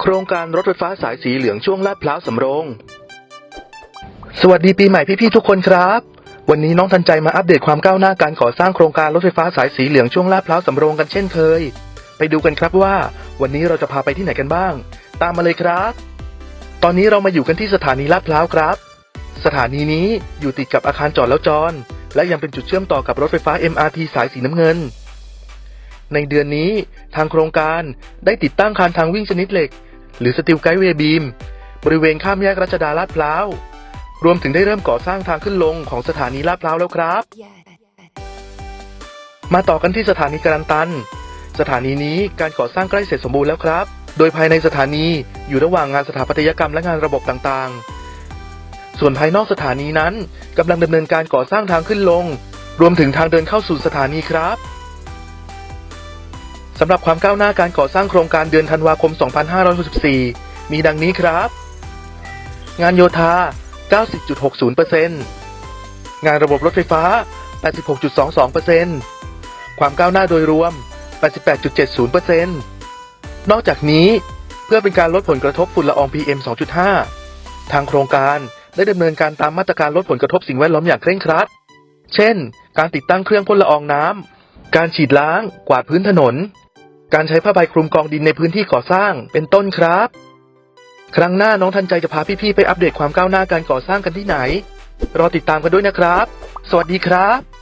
โครงการรถไฟฟ้าสายสีเหลืองช่วงลาดพร้าวสำโรง สวัสดีปีใหม่พี่ๆทุกคนครับ วันนี้น้องทันใจมาอัปเดตความก้าวหน้าการก่อสร้างโครงการรถไฟฟ้าสายสีเหลืองช่วงลาดพร้าวสำโรงกันเช่นเคย ไปดูกันครับว่า วันนี้เราจะพาไปที่ไหนกันบ้าง ตามมาเลยครับ ตอนนี้เรามาอยู่กันที่สถานีลาดพร้าวครับ สถานีนี้อยู่ติดกับอาคารจอดแล้วจอดและยังเป็นจุดเชื่อมต่อกับรถไฟฟ้า MRT สายสีน้ำเงิน ในเดือนนี้ทางโครงการได้ติดตั้งคานทางวิ่งชนิดเหล็ก หรือสติลไกด์เวย์บีม บริเวณข้ามแยกรัชดาลาดพร้าว รวมถึงได้เริ่มก่อสร้างทางขึ้นลงของสถานีลาดพร้าวแล้วครับ มาต่อกันที่สถานีการันตัน สถานีนี้การก่อสร้างใกล้เสร็จสมบูรณ์แล้วครับ โดยภายในสถานีอยู่ระหว่างงานสถาปัตยกรรมและงานระบบต่างๆ ส่วนภายนอกสถานีนั้นกำลังดำเนินการก่อสร้างทางขึ้นลง รวมถึงทางเดินเข้าสู่สถานีครับ สำหรับความก้าวหน้าการก่อสร้างโครงการเดือนธันวาคม 2564 มีดังนี้ครับ งานโยธา 90.60%งานระบบรถไฟฟ้า 86.22%ความก้าวหน้าโดยรวม 88.70%นอกจากนี้เพื่อเป็นการลดผลกระทบฝุ่นละออง PM 2.5 ทางโครงการได้ดำเนินการตามมาตรการลดผลกระทบสิ่งแวดล้อมอย่างเคร่งครัด เช่น การติดตั้งเครื่องพ่นละอองน้ำ การฉีดล้าง กวาดพื้นถนน การใช้ผ้าใบคลุมกองดินในพื้นที่ก่อสร้างเป็นต้นครับ ครั้งหน้าน้องทันใจจะพาพี่ๆไปอัปเดตความก้าวหน้าการก่อสร้างกันที่ไหน รอติดตามกันด้วยนะครับ สวัสดีครับ